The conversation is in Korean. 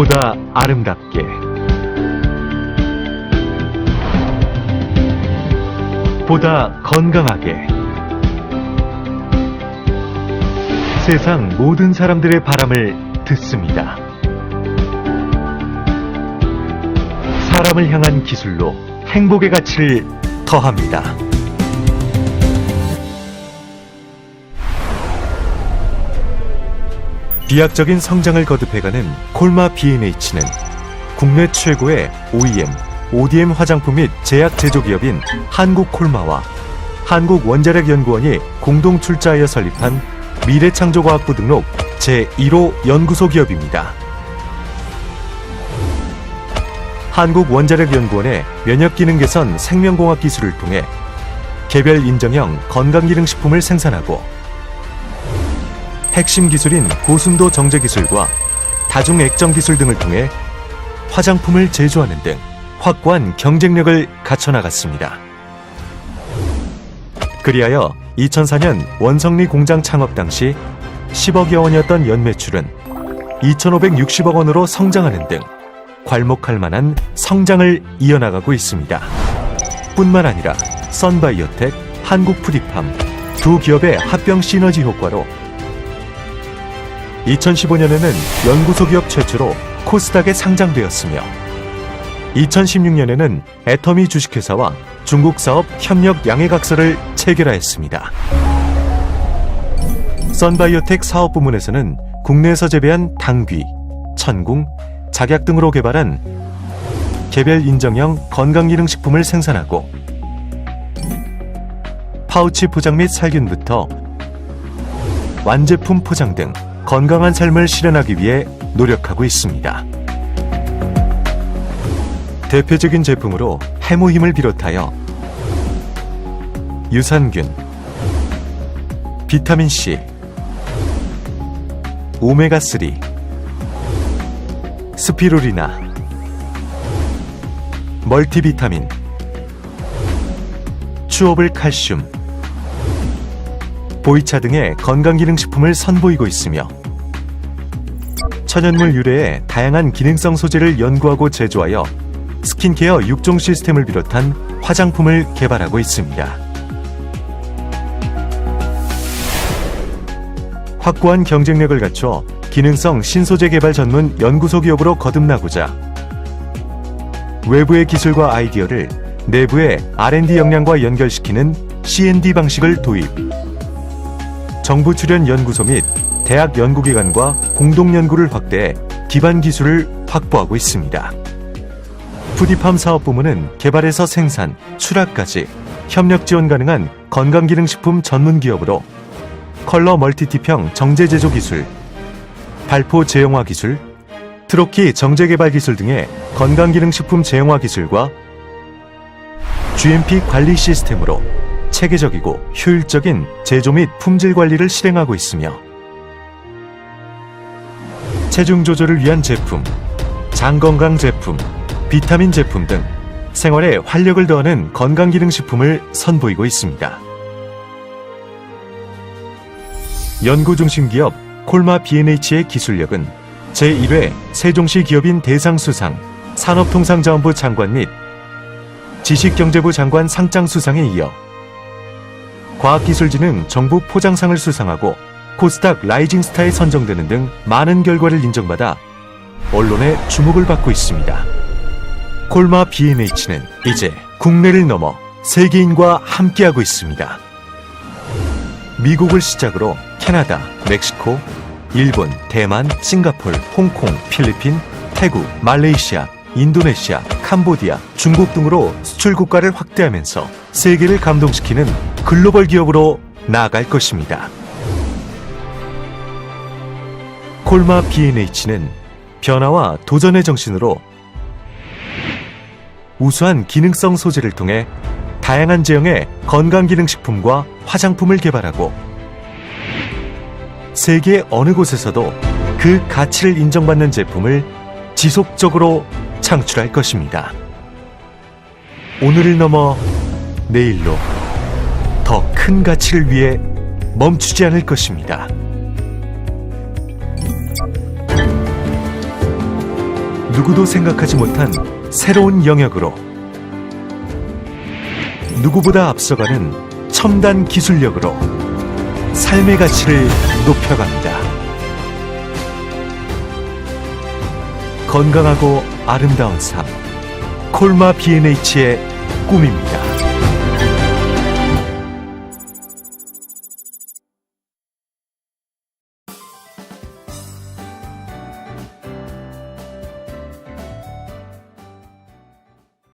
보다 아름답게 보다 건강하게 세상 모든 사람들의 바람을 듣습니다. 사람을 향한 기술로 행복의 가치를 더합니다. 비약적인 성장을 거듭해가는 콜마 B&H는 국내 최고의 OEM, ODM 화장품 및 제약 제조 기업인 한국 콜마와 한국 원자력 연구원이 공동 출자하여 설립한 미래창조과학부 등록 제1호 연구소 기업입니다. 한국원자력연구원의 면역기능 개선 생명공학 기술을 통해 개별 인정형 건강기능식품을 생산하고 핵심 기술인 고순도 정제 기술과 다중 액정 기술 등을 통해 화장품을 제조하는 등 확고한 경쟁력을 갖춰나갔습니다. 그리하여 2004년 원성리 공장 창업 당시 10억여 원이었던 연매출은 2,560억 원으로 성장하는 등 괄목할 만한 성장을 이어나가고 있습니다. 뿐만 아니라 선바이오텍, 한국푸디팜 두 기업의 합병 시너지 효과로 2015년에는 연구소 기업 최초로 코스닥에 상장되었으며 2016년에는 애터미 주식회사와 중국 사업 협력 양해각서를 체결하였습니다. 선바이오텍 사업 부문에서는 국내에서 재배한 당귀, 천궁, 작약 등으로 개발한 개별 인정형 건강기능식품을 생산하고 파우치 포장 및 살균부터 완제품 포장 등 건강한 삶을 실현하기 위해 노력하고 있습니다. 대표적인 제품으로 해모힘을 비롯하여 유산균, 비타민C, 오메가3, 스피루리나, 멀티비타민, 추오블 칼슘, 보이차 등의 건강기능식품을 선보이고 있으며 천연물 유래의 다양한 기능성 소재를 연구하고 제조하여 스킨케어 6종 시스템을 비롯한 화장품을 개발하고 있습니다. 확고한 경쟁력을 갖춰 기능성 신소재 개발 전문 연구소 기업으로 거듭나고자 외부의 기술과 아이디어를 내부의 R&D 역량과 연결시키는 C&D 방식을 도입. 정부 출연 연구소 및 대학 연구기관과 공동 연구를 확대해 기반 기술을 확보하고 있습니다. 푸디팜 사업 부문은 개발에서 생산, 출하까지 협력 지원 가능한 건강기능식품 전문 기업으로 컬러 멀티티평 정제 제조 기술, 발포 제형화 기술, 트로키 정제 개발 기술 등의 건강기능식품 제형화 기술과 GMP 관리 시스템으로 체계적이고 효율적인 제조 및 품질 관리를 실행하고 있으며 체중 조절을 위한 제품, 장 건강 제품, 비타민 제품 등 생활에 활력을 더하는 건강기능식품을 선보이고 있습니다. 연구 중심 기업 콜마 B&H의 기술력은 제1회 세종시 기업인 대상수상, 산업통상자원부 장관 및 지식경제부 장관 상장 수상에 이어 과학기술진흥 정부 포장상을 수상하고 코스닥 라이징 스타에 선정되는 등 많은 결과를 인정받아 언론의 주목을 받고 있습니다. 콜마 B&H는 이제 국내를 넘어 세계인과 함께하고 있습니다. 미국을 시작으로 캐나다, 멕시코, 일본, 대만, 싱가폴, 홍콩, 필리핀, 태국, 말레이시아, 인도네시아, 캄보디아, 중국 등으로 수출 국가를 확대하면서 세계를 감동시키는 글로벌 기업으로 나아갈 것입니다. 콜마 B&H는 변화와 도전의 정신으로 우수한 기능성 소재를 통해 다양한 제형의 건강기능식품과 화장품을 개발하고 세계 어느 곳에서도 그 가치를 인정받는 제품을 지속적으로 창출할 것입니다. 오늘을 넘어 내일로 더 큰 가치를 위해 멈추지 않을 것입니다. 누구도 생각하지 못한 새로운 영역으로 누구보다 앞서가는 첨단 기술력으로 삶의 가치를 높여갑니다. 건강하고 아름다운 삶 콜마 B&H의 꿈입니다.